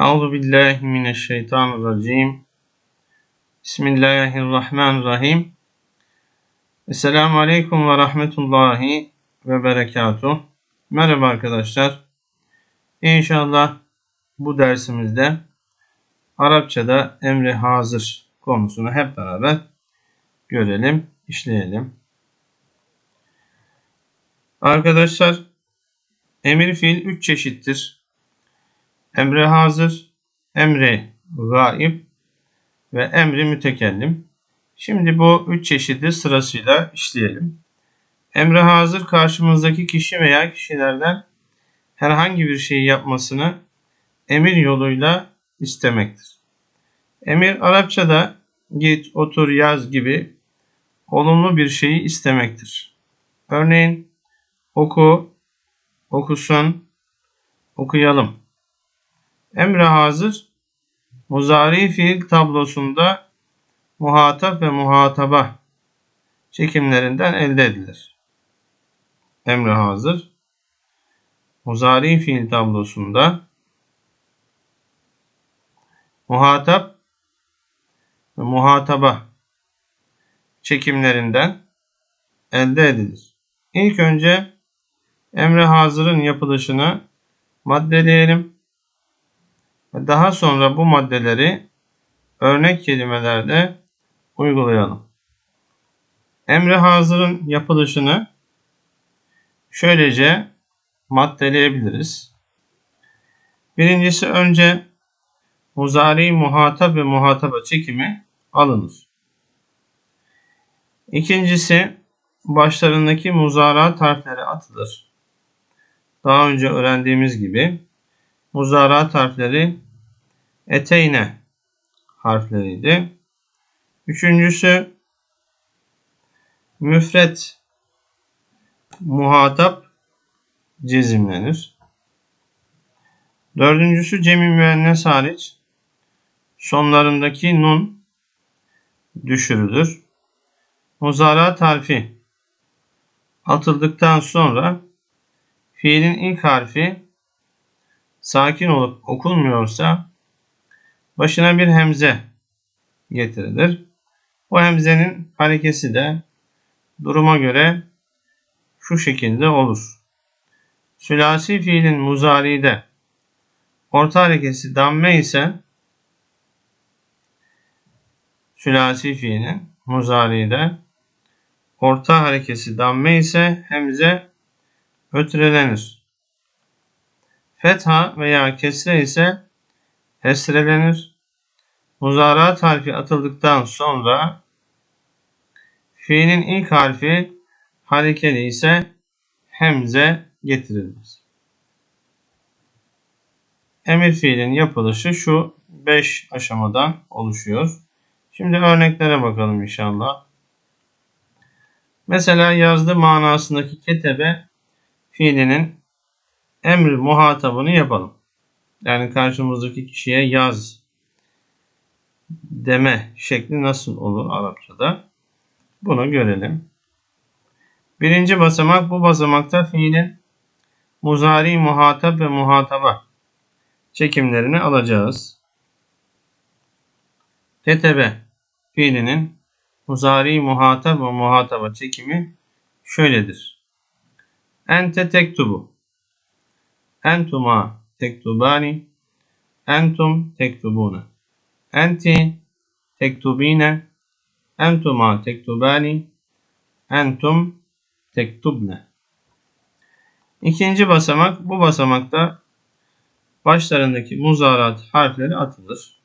Euzu billahi mineşşeytanirracim. Bismillahirrahmanirrahim. Esselamu aleyküm ve rahmetullahi ve berekatuh. Merhaba arkadaşlar. İnşallah bu dersimizde Arapçada emri hazır konusunu hep beraber görelim, işleyelim. Arkadaşlar emir fiil 3 çeşittir. Emre hazır, emre gaib ve emri mütekellim. Şimdi bu üç çeşidi sırasıyla işleyelim. Emre hazır karşımızdaki kişi veya kişilerden herhangi bir şeyi yapmasını emir yoluyla istemektir. Emir Arapçada git, otur, yaz gibi olumlu bir şeyi istemektir. Örneğin oku, okusun, okuyalım. Emre hazır muzari fiil tablosunda muhatap ve muhataba çekimlerinden elde edilir. Emre hazır muzari fiil tablosunda muhatap ve muhataba çekimlerinden elde edilir. İlk önce emre hazırın yapılışını maddeleyelim. Daha sonra bu maddeleri örnek kelimelerde uygulayalım. Emre hazırın yapılışını şöylece maddeleyebiliriz. Birincisi önce muzari muhatap ve muhataba çekimi alınır. İkincisi başlarındaki muzarat harfleri atılır. Daha önce öğrendiğimiz gibi muzarat harfleri eteyne harfleriydi. Üçüncüsü müfret muhatap cezimlenir. Dördüncüsü cemi müennes hariç sonlarındaki nun düşürülür. Muzarat harfi atıldıktan sonra fiilin ilk harfi sakin olup okunmuyorsa başına bir hemze getirilir. Bu hemzenin harekesi de duruma göre şu şekilde olur. Sülasi fiilin muzari'de orta harekesi damme ise sülasi fiilin muzari'de orta harekesi damme ise hemze ötrelenir. Fetha veya kesre ise esrelenir. Muzarat harfi atıldıktan sonra fiilin ilk harfi harekeli ise hemze getirilir. Emir fiilin yapılışı şu 5 aşamadan oluşuyor. Şimdi örneklere bakalım inşallah. Mesela yazdı manasındaki ketebe fiilinin emri muhatabını yapalım. Yani karşımızdaki kişiye yaz deme şekli nasıl olur Arapçada? Bunu görelim. Birinci basamak bu basamakta fiilin muzari muhatap ve muhataba çekimlerini alacağız. Ketebe fiilinin muzari muhatap ve muhataba çekimi şöyledir. Ente tektubu Entuma tektubani. Entum tektubune. Enti tektubine. Entuma tektubani. Entum tektubne. İkinci basamak bu basamakta başlarındaki muzarat harfleri atılır.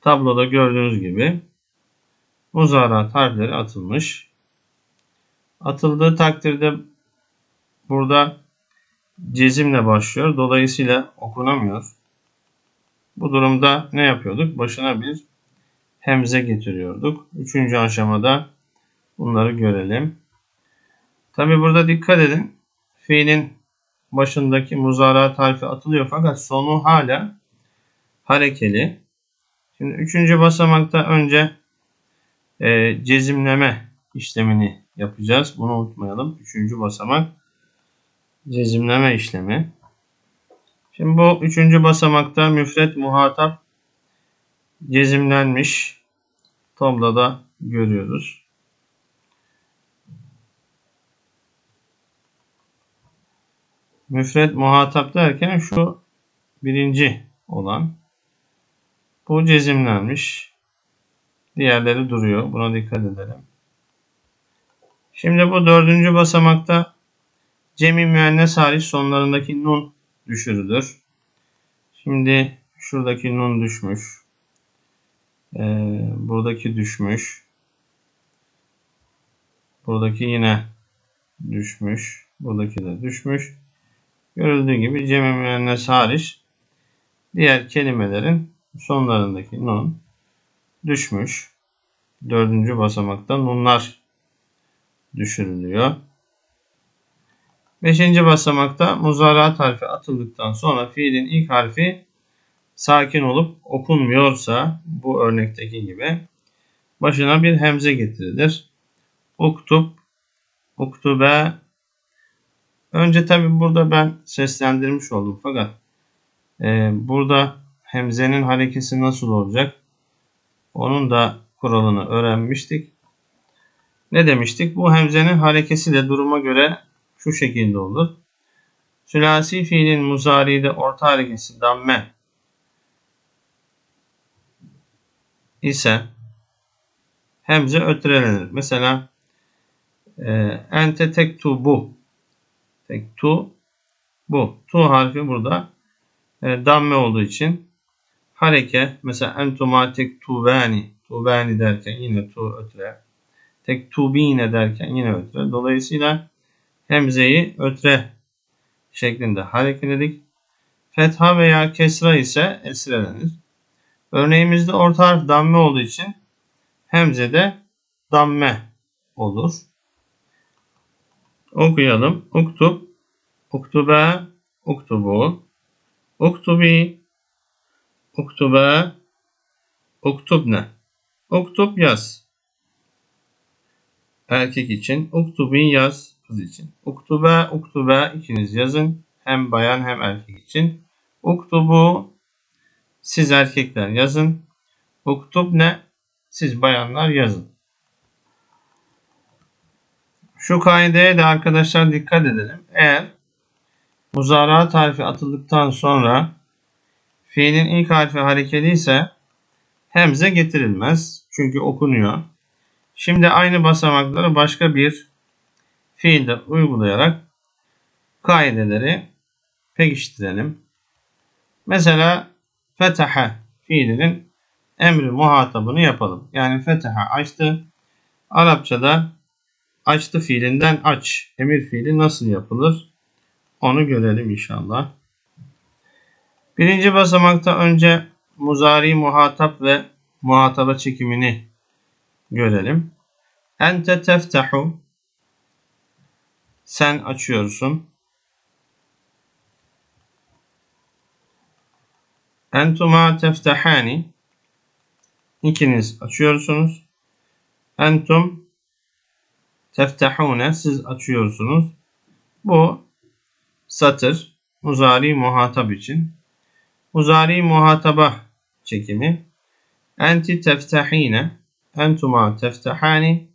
Tabloda gördüğünüz gibi muzarat harfleri atılmış. Atıldığı takdirde burada cezimle başlıyor. Dolayısıyla okunamıyor. Bu durumda ne yapıyorduk? Başına bir hemze getiriyorduk. Üçüncü aşamada bunları görelim. Tabi burada dikkat edin. Fiilin başındaki muzarat harfi atılıyor fakat sonu hala harekeli. Şimdi üçüncü basamakta önce e, cezimleme işlemini yapacağız. Bunu unutmayalım. Üçüncü basamak cezimleme işlemi. Şimdi bu üçüncü basamakta müfret muhatap cezimlenmiş. Tabloda görüyoruz. Müfret muhatap derken şu birinci olan bu cezimlenmiş. Diğerleri duruyor. Buna dikkat edelim. Şimdi bu dördüncü basamakta cemi müennes hariç sonlarındaki nun düşürülür. Şimdi şuradaki nun düşmüş. Ee, buradaki düşmüş. Buradaki yine düşmüş. Buradaki de düşmüş. Görüldüğü gibi cemi müennes hariç diğer kelimelerin sonlarındaki nun düşmüş. Dördüncü basamakta nunlar düşürülüyor. Beşinci basamakta muzaraat harfi atıldıktan sonra fiilin ilk harfi sakin olup okunmuyorsa bu örnekteki gibi başına bir hemze getirilir. Uktub, uktube. Önce tabi burada ben seslendirmiş oldum fakat e, burada hemzenin harekesi nasıl olacak? Onun da kuralını öğrenmiştik. Ne demiştik? Bu hemzenin harekesi de duruma göre şu şekilde olur. Sülasi fiilin muzari'de orta harekesi damme ise hemze ötrelenir. Mesela e, ente tektu bu tektu bu tu harfi burada e, damme olduğu için hareke mesela entuma tektubani tubani derken yine tu ötre tektubine derken yine ötre dolayısıyla hemzeyi ötre şeklinde harekeledik. Fetha veya kesra ise esrelenir. Örneğimizde orta harf damme olduğu için hemzede damme olur. Okuyalım. Uktub, uktube, uktubu, uktubi, uktube, uktubne. Uktub yaz. Erkek için. Uktubin yaz kız için. Uktube, uktube ikiniz yazın. Hem bayan hem erkek için. Uktubu siz erkekler yazın. Uktub ne? Siz bayanlar yazın. Şu kaideye de arkadaşlar dikkat edelim. Eğer muzara tarifi atıldıktan sonra fiilin ilk harfi harekeli ise hemze getirilmez. Çünkü okunuyor. Şimdi aynı basamakları başka bir fiilde uygulayarak kaideleri pekiştirelim. Mesela fetaha fiilinin emri muhatabını yapalım. Yani fetaha açtı. Arapçada açtı fiilinden aç. Emir fiili nasıl yapılır? Onu görelim inşallah. Birinci basamakta önce muzari muhatap ve muhataba çekimini görelim. Ente teftahu sen açıyorsun. Entuma teftahani ikiniz açıyorsunuz. Entum teftahune siz açıyorsunuz. Bu satır muzari muhatap için. Muzari muhataba çekimi. Enti teftahine entuma teftahani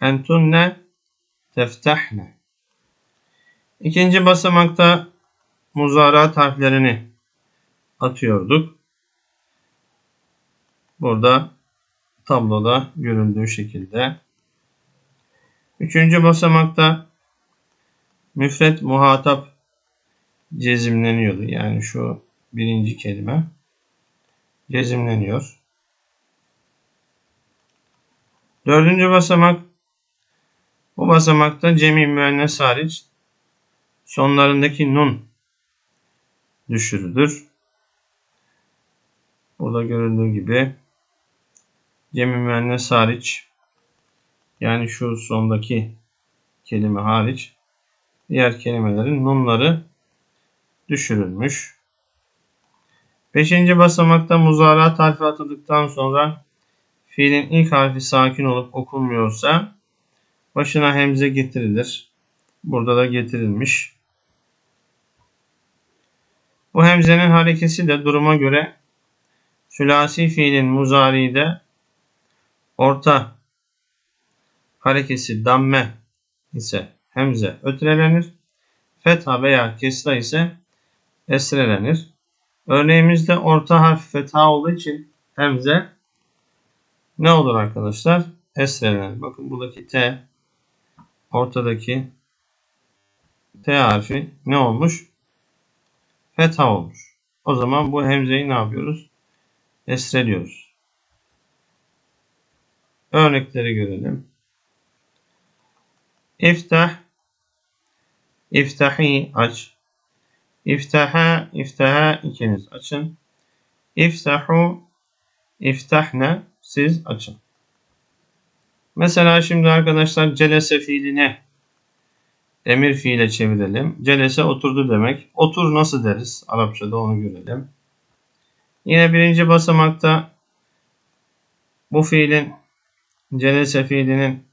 entunne teftahne. İkinci basamakta muzarat harflerini atıyorduk. Burada tabloda görüldüğü şekilde. Üçüncü basamakta müfret muhatap cezimleniyordu. Yani şu birinci kelime cezimleniyor. Dördüncü basamak bu basamakta cemi müennes hariç sonlarındaki nun düşürülür. Burada görüldüğü gibi cemi müennes hariç yani şu sondaki kelime hariç diğer kelimelerin nunları düşürülmüş. Beşinci basamakta muzarat harfi atıldıktan sonra fiilin ilk harfi sakin olup okunmuyorsa başına hemze getirilir. Burada da getirilmiş. Bu hemzenin harekesi de duruma göre sülasi fiilin muzari'de orta harekesi damme ise hemze ötrelenir. Fetha veya kesra ise esrelenir. Örneğimizde orta harf fetha olduğu için hemze ne olur arkadaşlar? Esrelenir. Bakın buradaki T ortadaki T harfi ne olmuş? Fetha olmuş. O zaman bu hemzeyi ne yapıyoruz? Esreliyoruz. Örnekleri görelim. İftah İftahi aç. İftaha iftaha ikiniz açın. İftahu iftahne siz açın. Mesela şimdi arkadaşlar celese fiiline emir fiile çevirelim. Celese oturdu demek. Otur nasıl deriz? Arapçada onu görelim. Yine birinci basamakta bu fiilin celese fiilinin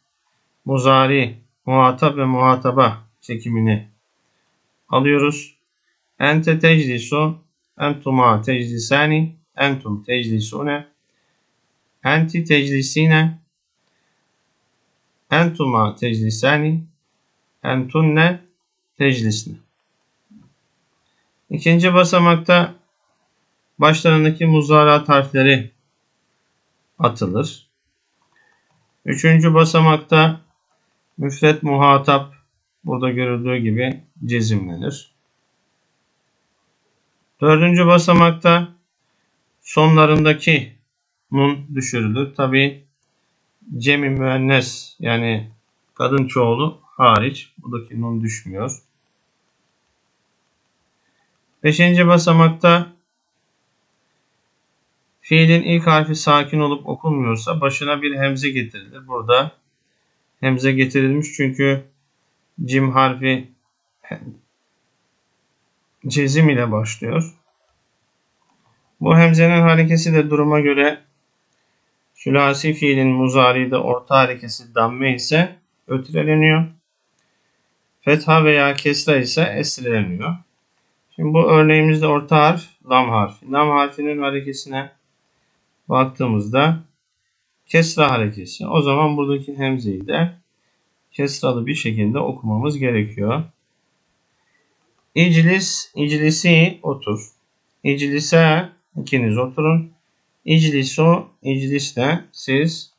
muzari, muhatap ve muhataba çekimini alıyoruz. Ente teclisu, entuma teclisani, entum teclisune, enti teclisine, entuma teclisani, entunne teclisne. İkinci basamakta başlarındaki muzarat harfleri atılır. Üçüncü basamakta müfret muhatap burada görüldüğü gibi cezimlenir. Dördüncü basamakta sonlarındaki nun düşürülür. Tabi cemi müennes yani kadın çoğulu hariç buradaki nun düşmüyor. Beşinci basamakta fiilin ilk harfi sakin olup okunmuyorsa başına bir hemze getirilir. Burada hemze getirilmiş çünkü cim harfi cezim ile başlıyor. Bu hemzenin harekesi de duruma göre sülasi fiilin muzari'de orta harekesi damme ise ötreleniyor. Fetha veya kesra ise esreleniyor. Şimdi bu örneğimizde orta harf lam harfi. Lam harfinin harekesine baktığımızda kesra harekesi. O zaman buradaki hemzeyi de kesralı bir şekilde okumamız gerekiyor. İclis, iclisi otur. İclise ikiniz oturun. İclisu, iclisle siz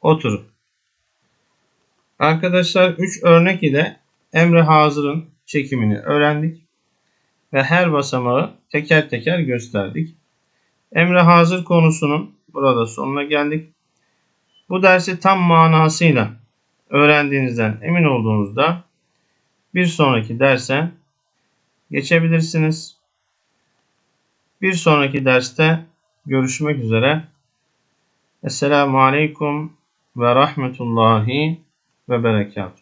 oturun. Arkadaşlar 3 örnek ile emre hazırın çekimini öğrendik ve her basamağı teker teker gösterdik. Emre hazır konusunun burada sonuna geldik. Bu dersi tam manasıyla öğrendiğinizden emin olduğunuzda bir sonraki derse geçebilirsiniz. Bir sonraki derste görüşmek üzere. Esselamu Aleyküm ve Rahmetullahi ve Berekatuhu.